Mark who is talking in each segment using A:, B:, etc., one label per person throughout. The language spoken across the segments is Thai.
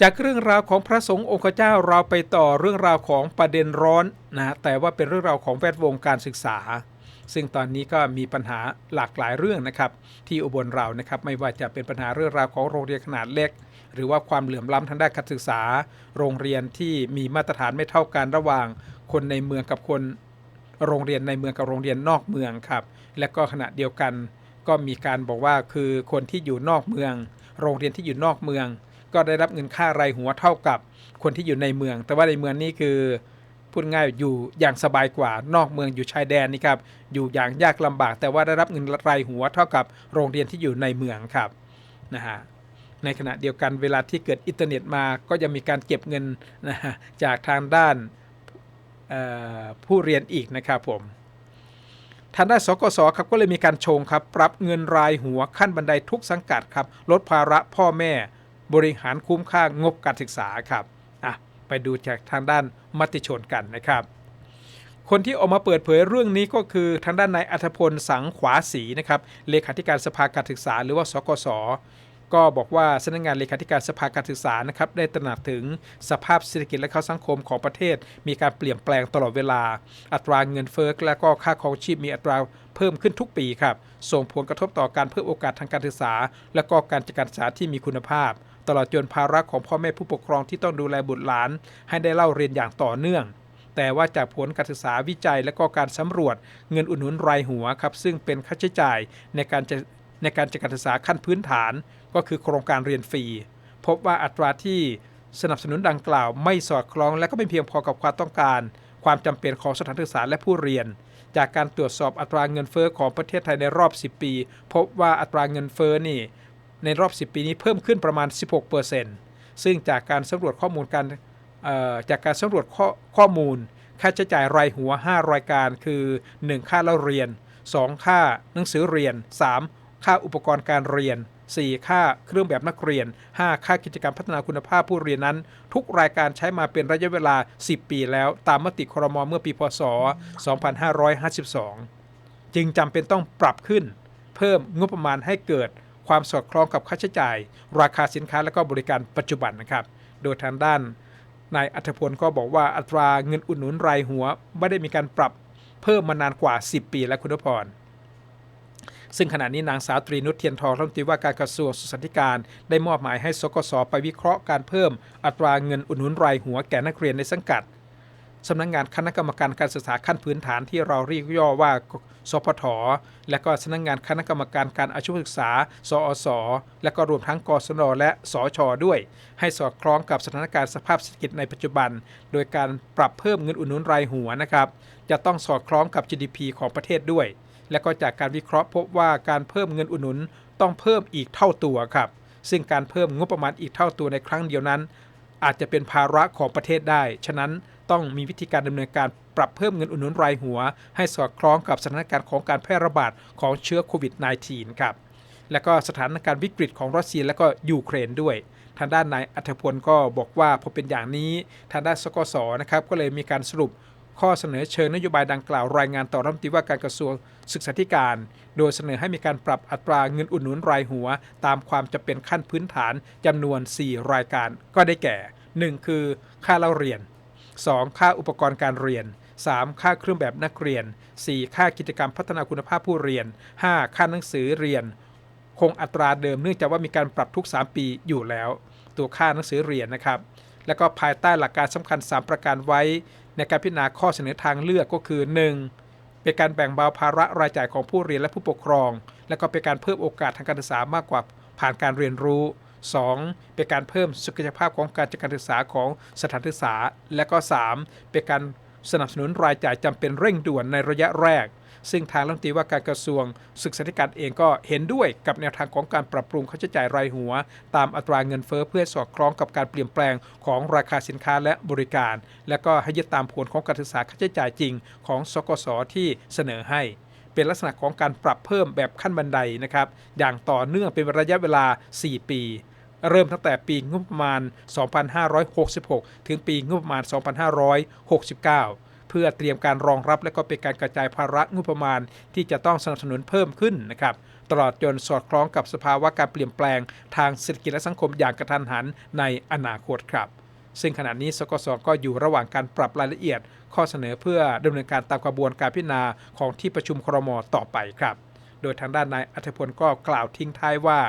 A: จากเรื่องราวของพระสงฆ์องค์เจ้าเราไปต่อเรื่องราวของประเด็นร้อนนะแต่ว่าเป็นเรื่องราวของแวดวงการศึกษา ซึ่งตอนนี้ก็มีปัญหาหลากหลายเรื่องนะครับ ที่อุบลเรานะครับไม่ว่าจะเป็นปัญหาเรื่องราวของโรงเรียนขนาดเล็ก หรือว่าความเหลื่อมล้ำทางด้านการศึกษา โรงเรียนที่มีมาตรฐานไม่เท่ากันระหว่าง คนในเมืองกับคน โรงเรียนในเมืองกับโรงเรียนนอกเมืองครับและก็ขณะเดียวกัน ก็มีการบอกว่าคือคนที่อยู่นอกเมือง โรงเรียนที่อยู่นอกเมือง ก็ได้รับเงินค่ารายหัวเท่ากับคนที่อยู่ในเมือง แต่ว่าในเมืองนี่คือพูดง่ายอยู่อย่างสบายกว่านอกเมืองอยู่ชายแดนนี่ครับอยู่อย่างยากลำบาก แต่ว่าได้รับเงินรายหัวเท่ากับโรงเรียนที่อยู่ในเมืองครับนะฮะในขณะเดียวกันเวลาที่เกิดอินเทอร์เน็ตมาก็ยังมีการเก็บเงินนะฮะจากทางด้านผู้เรียนอีกนะครับผมทางด้านสกสครับก็เลยมีการชงครับ ปรับเงินรายหัวขั้นบันไดทุกสังกัดครับ ลดภาระพ่อแม่ บริหารคุ้มค่างบการศึกษาครับอะไปดูจากทางด้านมติชนกันนะครับ คนที่ออกมาเปิดเผยเรื่องนี้ก็คือทางด้านนายอัธพลสังขวาศรีนะครับเลขาธิการสภาการศึกษา หรือว่าสกสก็บอกว่าสำนักงานเลขาธิการสภาการศึกษานะครับได้ตระหนักถึงสภาพเศรษฐกิจและข้าสังคมของประเทศ มีการเปลี่ยนแปลงตลอดเวลา อัตราเงินเฟ้อและก็ค่าครองชีพมีอัตราเพิ่มขึ้นทุกปีครับส่งผลกระทบต่อการเพิ่มโอกาสทางการศึกษา และก็การจัดการศึกษาที่มีคุณภาพ ตลอดจนภาระของพ่อแม่ผู้ปกครองที่ต้องดูแลบุตรหลาน ให้ได้เล่าเรียนอย่างต่อเนื่อง แต่ว่าจากผลการศึกษาวิจัยและก็การสำรวจ เงินอุดหนุนรายหัวครับซึ่งเป็นค่าใช้จ่ายในการจะในการจัดการศึกษาขั้นพื้นฐาน ก็คือโครงการเรียนฟรี พบว่าอัตราที่สนับสนุนดังกล่าว ไม่สอดคล้องและก็ไม่เพียงพอกับความต้องการ ความจำเป็นของสถานศึกษาและผู้เรียน จากการตรวจสอบอัตราเงินเฟ้อของประเทศไทยในรอบ 10 ปี พบว่าอัตราเงินเฟ้อนี่ ในรอบ 10 ปีนี้เพิ่มขึ้นประมาณ 16%ซึ่งจากการสำรวจข้อมูลการจากการสำรวจข้อข้อมูล ค่าใช้จ่ายรายหัว 5 รายการคือ 1 ค่าเล่าเรียน 2 ค่าหนังสือเรียน 3 ค่าอุปกรณ์การเรียน 4 ค่าเครื่องแบบนักเรียน 5 ค่ากิจกรรมพัฒนาคุณภาพผู้เรียนนั้น ทุกรายการใช้มาเป็นระยะเวลา 10 ปีแล้วตามมติครมเมื่อปีพศ 2552 จึงจำเป็นต้องปรับขึ้น เพิ่มงบประมาณให้เกิด ความสอดคล้องกับค่าใช้จ่าย ราคาสินค้าและก็บริการปัจจุบันนะครับ โดยทางด้านนายอัธพลก็บอกว่าอัตราเงินอุดหนุนรายหัว ไม่ได้มีการปรับเพิ่มมานานกว่า 10 ปีแล้วคุณพรซึ่งขณะนี้นางสาวตรีนุชเทียนทองรัฐมนตรีว่าการกระทรวงศึกษาธิการ ได้มอบหมายให้สกสไปวิเคราะห์การเพิ่มอัตราเงินอุดหนุนรายหัวแก่นักเรียนในสังกัด สำนักงงานคณะกรรมการการศึกษาขั้นพื้นฐานที่เราเรียกย่อว่า สพท และก็สำนักงงานคณะกรรมการการอาชีวศึกษา สอส และก็รวมทั้งกศนและสชด้วย ให้สอดคล้องกับสถานการณ์สภาพเศรษฐกิจในปัจจุบัน โดยการปรับเพิ่มเงินอุดหนุนรายหัวนะครับ จะต้องสอดคล้องกับ GDP ของประเทศด้วย และก็จากการวิเคราะห์พบว่าการเพิ่มเงินอุดหนุนต้องเพิ่มอีกเท่าตัวครับ ซึ่งการเพิ่มงบประมาณอีกเท่าตัวในครั้งเดียวนั้นอาจจะเป็นภาระของประเทศได้ ฉะนั้น ต้องมีวิธีการดำเนินการปรับเพิ่มเงินอุดหนุนรายหัว ให้สอดคล้องกับสถานการณ์ของการแพร่ระบาดของเชื้อโควิด -19 ครับและก็สถานการณ์วิกฤตของรัสเซียและก็ยูเครนด้วย ทางด้านนายอัธพลก็บอกว่าพอเป็นอย่างนี้ ทางด้านสกสนะครับก็เลยมีการสรุปข้อเสนอเชิงนโยบายดังกล่าวรายงานต่อรัฐมนตรีว่าการกระทรวงศึกษาธิการ โดยเสนอให้มีการปรับอัตราเงินอุดหนุนรายหัว ตามความจำเป็นขั้นพื้นฐานจำนวน 4 รายการก็ได้แก่ 1 คือค่าเล่าเรียน 2. ค่าอุปกรณ์การเรียน 3. ค่าเครื่องแบบนักเรียน 4. ค่ากิจกรรมพัฒนาคุณภาพผู้เรียน 5. ค่าหนังสือเรียน คงอัตราเดิมเนื่องจากว่ามีการปรับทุก 3 ปีอยู่แล้ว ตัวค่าหนังสือเรียนนะครับ แล้วก็ภายใต้หลักการสำคัญ 3 ประการไว้ ในการพิจารณาข้อเสนอทางเลือกก็คือ 1. เป็นการแบ่งเบาภาระรายจ่ายของผู้เรียนและผู้ปกครอง และก็เป็นการเพิ่มโอกาสทางการศึกษามากกว่าผ่านการเรียนรู้ 2. เป็นการเพิ่มศักยภาพของการจัดการศึกษาของสถานศึกษา และก็ 3. เป็นการสนับสนุนรายจ่ายจำเป็นเร่งด่วนในระยะแรก ซึ่งทางรัฐมนตรีว่าการกระทรวงศึกษาธิการเองก็เห็นด้วยกับแนวทางของการปรับปรุงค่าใช้จ่ายรายหัว ตามอัตราเงินเฟ้อเพื่อสอดคล้องกับการเปลี่ยนแปลงของราคาสินค้าและบริการ และก็ให้ยึดตามผลของการศึกษาค่าใช้จ่ายจริง ของสกสที่เสนอให้เป็นลักษณะของการปรับเพิ่มแบบขั้นบันไดนะครับ อย่างต่อเนื่องเป็นระยะเวลา 4 ปี เริ่มตั้งแต่ปีงบประมาณ 2566 ถึงปีงบประมาณ 2569 เพื่อเตรียมการรองรับและก็เป็นการกระจายภาระงบประมาณที่จะต้องสนับสนุนเพิ่มขึ้นนะครับตลอดจนสอดคล้องกับสภาวะการเปลี่ยนแปลงทางเศรษฐกิจและสังคมอย่างกระทันหันในอนาคตครับ ซึ่งขณะนี้สกสก็อยู่ระหว่างการปรับรายละเอียด ข้อเสนอเพื่อดำเนินการตามกระบวนการพิจารณาของที่ประชุมครมต่อไปครับ โดยทางด้านนายอัธพลก็กล่าวทิ้งท้ายว่า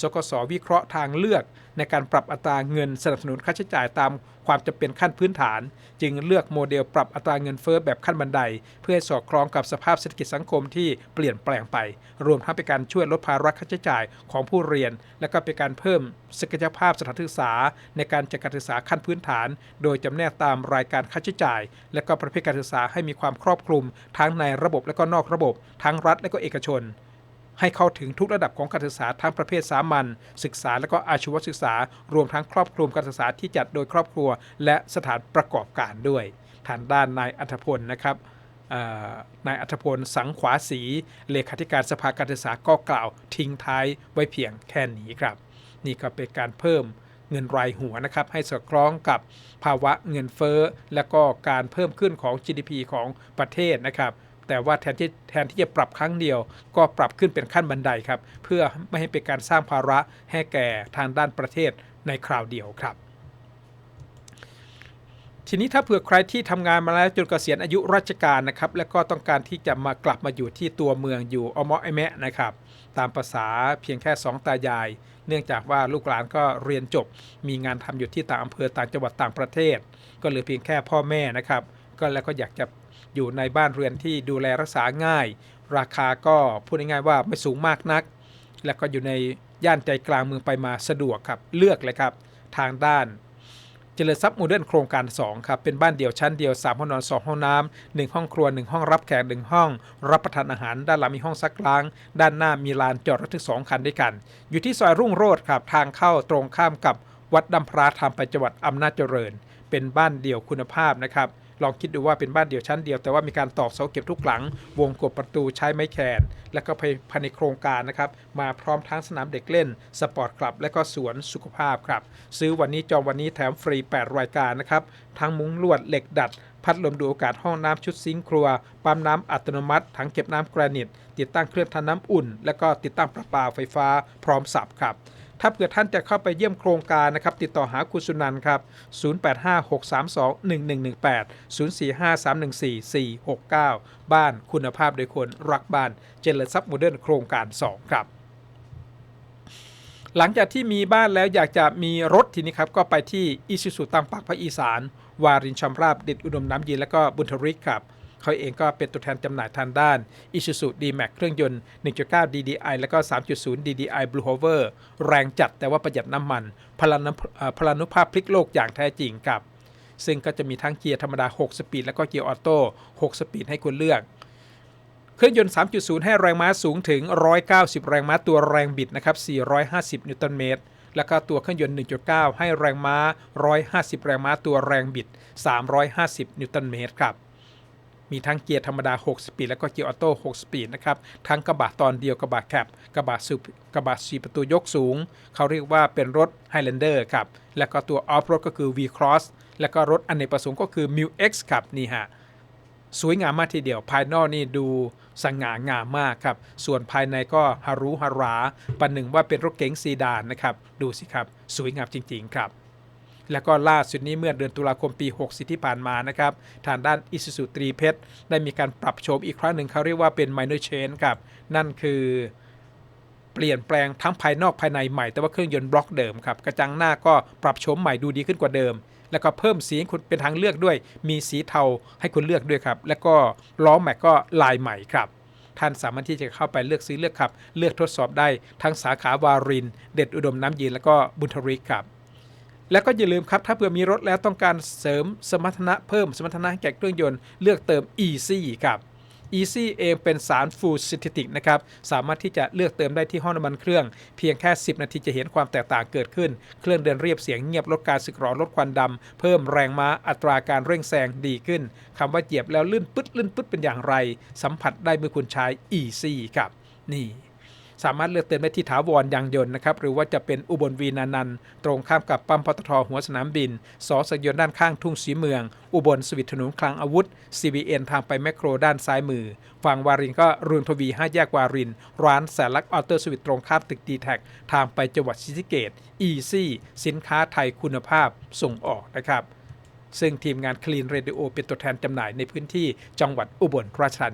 A: สกสวิเคราะห์ทางเลือก ในการปรับอัตราเงินสนับสนุนค่าใช้จ่ายตามความจำเป็นขั้นพื้นฐาน จึงเลือกโมเดลปรับอัตราเงินเฟ้อแบบขั้นบันได เพื่อให้สอดคล้องกับสภาพเศรษฐกิจสังคมที่เปลี่ยนแปลงไป รวมทั้งเป็นการช่วยลดภาระค่าใช้จ่ายของผู้เรียน และก็เป็นการเพิ่มศักยภาพสถานศึกษา ในการจัดการศึกษาขั้นพื้นฐาน โดยจำแนกตามรายการค่าใช้จ่าย และก็ประเภทการศึกษาให้มีความครอบคลุม ทั้งในระบบและก็นอกระบบ ทั้งรัฐและก็เอกชน ให้เข้าถึงทุกระดับของการศึกษาทั้งประเภทสามัญศึกษาและก็อาชีวศึกษา รวมทั้งครอบคลุมการศึกษาที่จัดโดยครอบครัว และสถานประกอบการด้วย ทางด้านนายอัธพลนะครับนายอัธพลสังขวาสีเลขาธิการสภาการศึกษาก็กล่าว ทิ้งท้ายไว้เพียงแค่นี้ครับ นี่ก็เป็นการเพิ่มเงินรายหัวนะครับให้สอดคล้องกับภาวะเงินเฟ้อ และก็การเพิ่มขึ้นของ GDP ของประเทศนะครับ แต่ว่าแทนที่แทนที่จะปรับครั้งเดียว ก็ปรับขึ้นเป็นขั้นบันไดครับ เพื่อไม่ให้เป็นการสร้างภาระให้แก่ทางด้านประเทศในคราวเดียวครับ ทีนี้ถ้าเผื่อใครที่ทำงานมาแล้วจนเกษียณอายุราชการนะครับ แล้วก็ต้องการที่จะมากลับมาอยู่ที่ตัวเมืองอยู่อมอไอแมะนะครับ ตามภาษาเพียงแค่ 2 ตายาย เนื่องจากว่าลูกหลานก็เรียนจบ มีงานทำอยู่ที่ต่างอำเภอต่างจังหวัดต่างประเทศ ก็เหลือเพียงแค่พ่อแม่นะครับ ก็แล้วก็อยากจะ อยู่ในบ้านเรือนที่ดูแลรักษาง่าย ราคาก็พูดง่ายๆว่าไม่สูงมากนัก แล้วก็อยู่ในย่านใจกลางเมืองไปมาสะดวกครับ เลือกเลยครับ ทางด้าน เจริญทรัพย์โมเดิร์นโครงการ 2 ครับ เป็นบ้านเดี่ยวชั้นเดียว 3 ห้องนอน 2 ห้องน้ำ1ห้องครัว 1 ห้องรับแขก 1 ห้อง รับประทานอาหาร ด้านหลังมีห้องซักล้าง ด้านหน้ามีลานจอดรถถึง2คันด้วยกัน อยู่ที่ซอยรุ่งโรจน์ครับ ทางเข้าตรงข้ามกับวัดดำพระธรรมไปจังหวัดอำนาจเจริญ เป็นบ้านเดี่ยวคุณภาพนะครับ ลองคิดดูว่าเป็นบ้านเดี่ยวชั้นเดียว แต่ว่ามีการตอกเสาเก็บทุกหลัง วงกบประตูใช้ไม้แขน และก็ภายในโครงการนะครับมาพร้อมทั้งสนามเด็กเล่น สปอร์ตคลับ และก็สวนสุขภาพครับ ซื้อวันนี้จองวันนี้แถมฟรี 8 รายการนะครับทั้งมุ้งลวดเหล็กดัดพัดลมดูอากาศห้องน้ำชุดซิงค์ครัว ปั๊มน้ำอัตโนมัติ ถังเก็บน้ำแกรนิต ติดตั้งเครื่องทำน้ำอุ่น และก็ติดตั้งประปาไฟฟ้าพร้อมสับครับ ถ้าเผื่อท่านจะเข้าไปเยี่ยมโครงการนะครับ ติดต่อหาคุณสุนันท์ครับ 0856321118 0453144469 บ้านคุณภาพโดยคนรักบ้านเจริญทรัพย์โมเดิร์นโครงการ 2 ครับหลังจากที่มีบ้านแล้วอยากจะมีรถทีนี้ครับ ก็ไปที่อิซูซุตามปากภาคอีสาน วารินชำราบดิดอุดมน้ำย็นและก็บุญทริกครับ เขาเองก็เป็นตัวแทนจำหน่ายทางด้าน Isuzu D-Max เครื่องยนต์ 1.9 DDI แล้วก็ 3.0 DDI Blue Hover แรงจัดแต่ว่าประหยัดน้ำมัน พลานุเอ่อพลานุภาพพลิกโลกอย่างแท้จริงครับ ซึ่งก็จะมีทั้งเกียร์ธรรมดา 6 สปีด แล้วก็เกียร์ออโต้ 6 สปีดให้คุณเลือกเครื่องยนต์ 3.0 ให้แรงม้าสูงถึง 190 แรงม้าตัวแรงบิดนะครับ 450 นิวตันเมตร แล้วก็ตัวเครื่องยนต์ 1.9 ให้แรงม้า 150 แรงม้าตัวแรงบิด 350 นิวตันเมตรครับ มีทั้งเกียร์ธรรมดา 6 สปีด แล้วก็เกียร์ออโต้ 6 สปีดนะครับ ทั้งกระบะตอนเดียวกระบะแคปกระบะสูบกระบะสีประตูยกสูง เขาเรียกว่าเป็นรถ Highlander ครับ แล้วก็ตัวออฟโรดก็คือ V-Cross แล้วก็รถอเนกประสงค์ก็คือ m i X ครับนี่ฮะสวยงามมากทีเดียว ภายนอกนี่ดูสง่างามมากครับ ส่วนภายในก็ฮารุฮาราประหนึ่งว่าเป็นรถเก๋งซีดานนะครับ ดูสิครับ สวยงามจริง ๆ ครับ แล้วก็ล่าสุดนี้เมื่อเดือนตุลาคมปี 60 ที่ผ่านมานะครับทางด้านอิสุสุตรีเพชรได้มีการปรับโฉมอีกครั้งหนึ่งเขาเรียกว่าเป็น minor change ครับ นั่นคือเปลี่ยนแปลงทั้งภายนอกภายในใหม่ แต่ว่าเครื่องยนต์บล็อกเดิมครับ กระจังหน้าก็ปรับโฉมใหม่ดูดีขึ้นกว่าเดิม แล้วก็เพิ่มสีให้คุณเป็นทางเลือกด้วย มีสีเทาให้คุณเลือกด้วยครับ แล้วก็ล้อแม็กก็ลายใหม่ครับท่านสามารถที่จะเข้าไปเลือกซื้อเลือกขับ เลือกทดสอบได้ทั้งสาขาวาริน เด็ดอุดมน้ำเย็นแล้วก็บุญทริกครับ แล้วก็อย่าลืมครับ ถ้าเผื่อมีรถแล้วต้องการเสริมสมรรถนะเพิ่มสมรรถนะให้แก่เครื่องยนต์เลือกเติม Easy ครับ Easy เองเป็นสารฟูดซินเทติกนะครับ สามารถที่จะเลือกเติมได้ที่ห้องน้ำมันเครื่อง เพียงแค่ 10 นาทีจะเห็นความแตกต่างเกิดขึ้น เครื่องเดินเรียบเสียงเงียบลดการสึกหรอลดควันดำ เพิ่มแรงม้าอัตราการเร่งแซงดีขึ้นคำว่าเหยียบแล้วลื่นปึ๊ดลื่นปึ๊ดเป็นอย่างไร สัมผัสได้เมื่อคุณใช้ Easy ครับ นี่ สามารถเลือกเติมได้ที่ถาวรยางยนต์นะครับหรือว่าจะเป็นอุบลวีนานันตรงข้ามกับปั๊มปตทหัวสนามบินสอสยนด้านข้างทุ่งสีเมือง อุบลสวิตถนนคลังอาวุธ CBN ทางไปแมคโครด้านซ้ายมือ ฝั่งวารินก็เรืองทวี5แยกวาริน ร้านแสนลักษณ์ออโต้สวิตตรงข้ามตึกดีแท็กทางไปจังหวัดศรีสะเกดอีซี่สินค้าไทยคุณภาพส่งออกนะครับซึ่งทีมงาน Clean Radio เป็นตัวแทนจำหน่ายในพื้นที่จังหวัดอุบลราชธานี